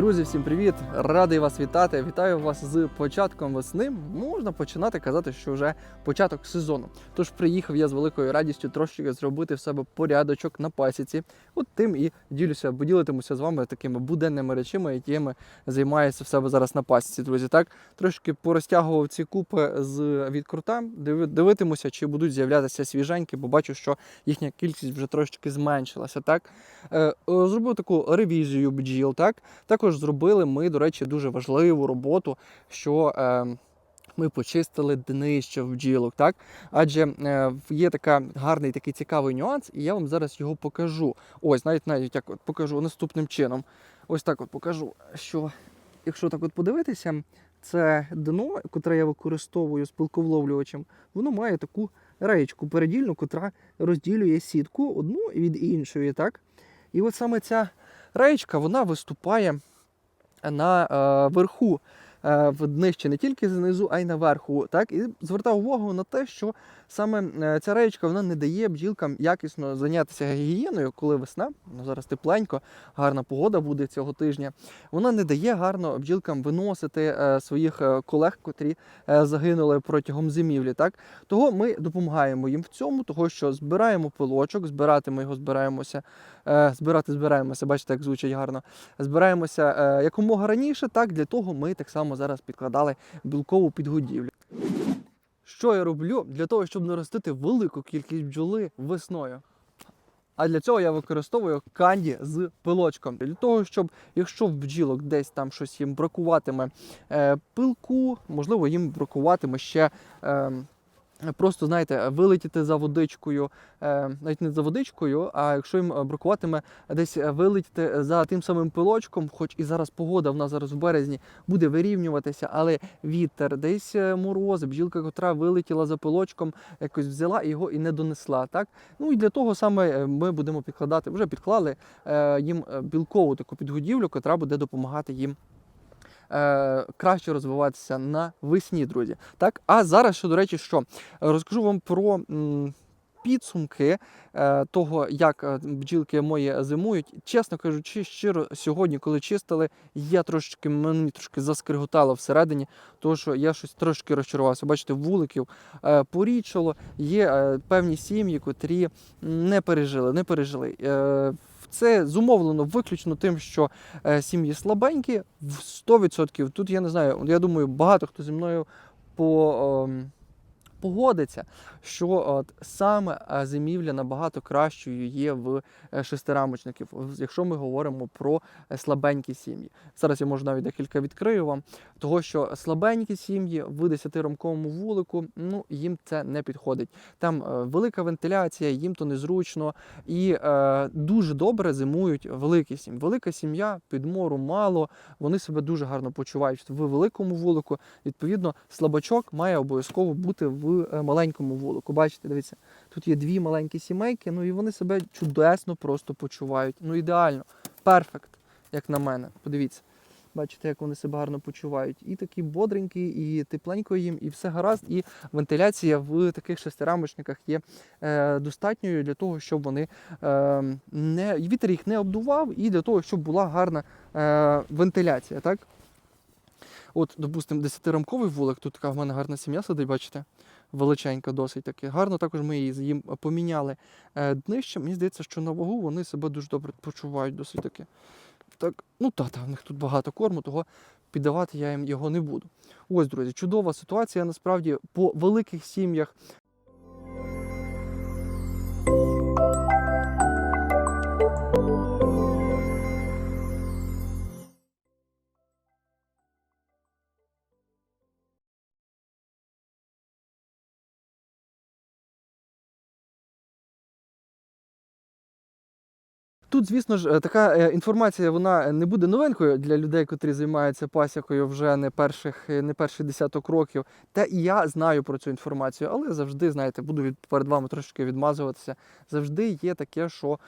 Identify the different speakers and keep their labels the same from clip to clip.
Speaker 1: Друзі, всім привіт! Радий вас вітати. Вітаю вас з початком весни. Можна починати казати, що вже початок сезону. Тож приїхав я з великою радістю трошки зробити в себе порядочок на пасіці. От тим і ділюся, поділитимуся з вами такими буденними речами, якими займаюся в себе зараз на пасіці. Друзі, так трошки порозтягував ці купи з від крута. Дивитимуся, чи будуть з'являтися свіженькі, бо бачу, що їхня кількість вже трошки зменшилася. Так е, зробив таку ревізію бджіл. Так також зробили ми, до речі, дуже важливу роботу, що е, ми почистили днище в бджілок, так? Адже е, є така гарний такий цікавий нюанс, і я вам зараз його покажу. Ось, навіть навіть як от покажу наступним чином. Ось так от покажу, що якщо так от подивитися, це дно, котре я використовую з пилковловлювачем, воно має таку реєчку передільну, котра розділює сітку одну від іншої, так? І от саме ця реєчка, вона виступає на е, верху е, днище не тільки знизу, а й наверху. Так? І звертав увагу на те, що саме е, ця реєчка вона не дає бджілкам якісно зайнятися гігієною, коли весна, ну зараз тепленько, гарна погода буде цього тижня. Вона не дає гарно бджілкам виносити е, своїх колег, котрі загинули протягом зимівлі. Так? Того ми допомагаємо їм в цьому, того що збираємо пилочок, збирати ми його збираємося, збирати збираємося, бачите, як звучить гарно. Збираємося якомога раніше, так для того ми так само зараз підкладали білкову підгодівлю. Що я роблю для того, щоб наростити велику кількість бджоли весною? А для цього я використовую канді з пилочком. Для того, щоб якщо в бджілок десь там щось їм бракуватиме е, пилку, можливо, їм бракуватиме ще. Е, Просто знаєте, вилетіти за водичкою, е, навіть не за водичкою, а якщо їм е, бракуватиме десь е, вилетіти за тим самим пилочком, хоч і зараз погода в нас зараз в березні буде вирівнюватися, але вітер, десь морози, бджілка, котра вилетіла за пилочком, якось взяла його і не донесла. Так? Ну і для того саме ми будемо підкладати, вже підклали їм білкову таку підгодівлю, котра буде допомагати їм. Е, Краще розвиватися на весні, друзі. Так, а зараз, що до речі, що розкажу вам про м, підсумки е, того, як е, бджілки мої зимують. Чесно кажучи, щиро сьогодні, коли чистили, я трошки мені трошки заскриготало всередині, тому що я щось трошки розчарувався. Бачите, вуликів е, порічило. Є певні сім'ї, котрі не пережили, не пережили. Це зумовлено виключно тим, що е, сім'ї слабенькі, в 100%. Тут я не знаю, я думаю, багато хто зі мною по. Погодиться, що от саме е, зимівля набагато кращою є в е, шестирамочників, якщо ми говоримо про е, слабенькі сім'ї. Зараз я можу навіть декілька відкрию вам, того що слабенькі сім'ї в 10-рамковому вулику, ну їм це не підходить. Там велика вентиляція, їм то незручно і е, дуже добре зимують великі сім'ї. Велика сім'я, підмору мало, вони себе дуже гарно почувають в великому вулику. Відповідно, слабачок має обов'язково бути в е, маленькому вулику. Бачите, дивіться, тут є дві маленькі сімейки, ну і вони себе чудесно просто почувають. Ну ідеально, перфект, як на мене. Подивіться. Бачите, як вони себе гарно почувають. І такі бодренькі, і тепленько їм, і все гаразд. І вентиляція в таких шестирамочниках є е, достатньою для того, щоб вони е, не вітер їх не обдував, і для того, щоб була гарна е, вентиляція. Так? От, допустимо, 10-рамковий вулик, тут така в мене гарна сім'я сидить, бачите? Величенька, досить таки. Гарно також ми її їм поміняли е, днище. Мені здається, що на вагу вони себе дуже добре почувають досить таки. Так, ну та, та, в них тут багато корму, того піддавати я їм його не буду. Ось, друзі, чудова ситуація. Насправді по великих сім'ях Тут, звісно ж, е, така е, інформація вона не буде новинкою для людей, котрі займаються пасікою вже не перших е, не перший десяток років. Та і я знаю про цю інформацію, але завжди, знаєте, буду перед вами трошечки відмазуватися. Завжди є таке, що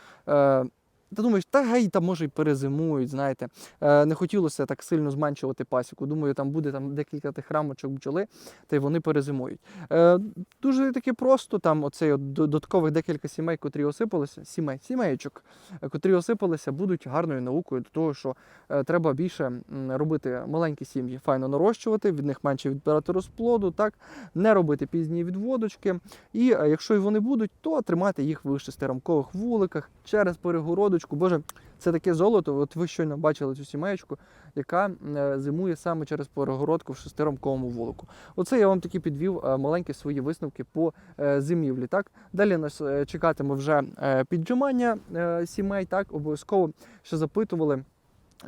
Speaker 1: Ти думаєш, та гей, там може й перезимують, знаєте. Е, не хотілося так сильно зменшувати пасіку. Думаю, там буде там декілька тих рамочок бджоли, та й вони перезимують. Е, дуже таки просто, там оцей от додаткових декілька сімей, котрі осипалися, сімей, сімейчок, е, котрі осипалися, будуть гарною наукою до того, що е, треба більше робити маленькі сім'ї, файно нарощувати, від них менше відбирати розплоду, так, не робити пізні відводочки. І е, якщо і вони будуть, то тримати їх в шестирамкових вуликах через перегородочку. Боже, це таке золото. От ви щойно бачили цю сімеєчку, яка е, зимує саме через перегородку в шестиромковому волоку. Оце я вам таки підвів е, маленькі свої висновки по е, зимівлі. Так далі нас чекатиме вже піджимання сімей. Так обов'язково ще запитували.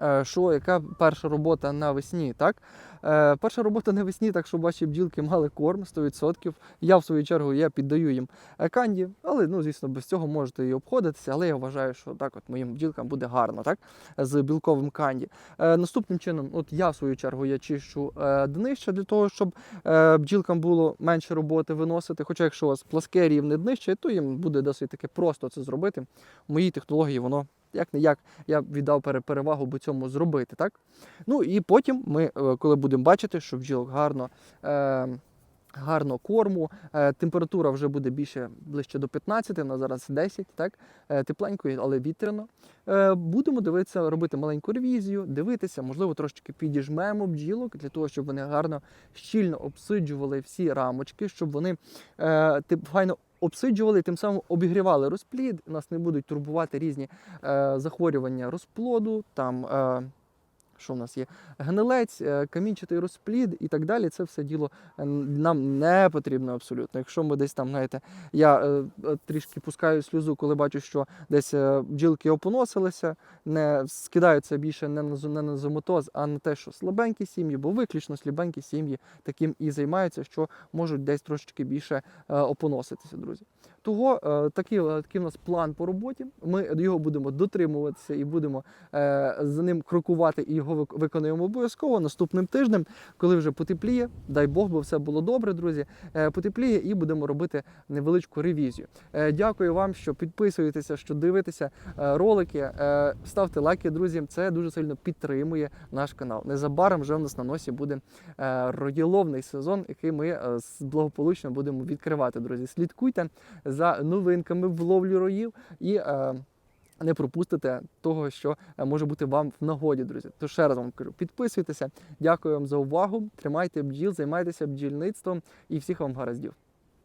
Speaker 1: Е, Що, яка перша робота навесні? Так? Е, перша робота навесні, так щоб ваші бджілки мали корм 100%. Я, в свою чергу, я піддаю їм е, канді, але ну, звісно, без цього можете і обходитися. Але я вважаю, що так, от моїм бджілкам буде гарно, так? З білковим канді. Наступним чином, от я в свою чергу я чищу е, днище для того, щоб е, бджілкам було менше роботи виносити. Хоча, якщо у вас пласке рівне днище, то їм буде досить таки просто це зробити. В моїй технології воно як не як я віддав перевагу би цьому зробити. Так? Ну і потім ми, е, коли будемо бачити, що бджілок гарно. Е, Гарно корму, е, температура вже буде більше ближче до 15, на зараз 10, так? Е, тепленько, але вітряно. Будемо дивитися, робити маленьку ревізію, дивитися, можливо, трошки підіжмемо бджілок для того, щоб вони гарно щільно обсиджували всі рамочки, щоб вони файно обсиджували тим самим обігрівали розплід. Нас не будуть турбувати різні е, захворювання розплоду, там. Е, що в нас є? Гнилець, е, камінчатий розплід і так далі. Це все діло е, нам не потрібно абсолютно. Якщо ми десь там, знаєте, я е, трішки пускаю сльозу, коли бачу, що десь бджілки опоносилися, не скидаються більше не на, не на зомотоз, а на те, що слабенькі сім'ї, бо виключно слабенькі сім'ї таким і займаються, що можуть десь трошечки більше опоноситися, друзі. Того е, такий, е, такий у нас план по роботі. Ми його будемо дотримуватися і будемо е, за ним крокувати і його вик- виконуємо обов'язково наступним тижнем, коли вже потепліє. Дай Бог, бо все було добре, друзі. Потепліє і будемо робити невеличку ревізію. Дякую вам, що підписуєтеся, що дивитеся ролики. Ставте лайки, друзі. Це дуже сильно підтримує наш канал. Незабаром вже в нас на носі буде роїловний сезон, який ми благополучно будемо відкривати, друзі. Слідкуйте за новинками в ловлі роїв і. Е, не пропустите того, що е, може бути вам в нагоді, друзі. То ще раз вам кажу, підписуйтеся. Дякую вам за увагу. Тримайте бджіл, займайтеся бджільництвом і всіх вам гараздів.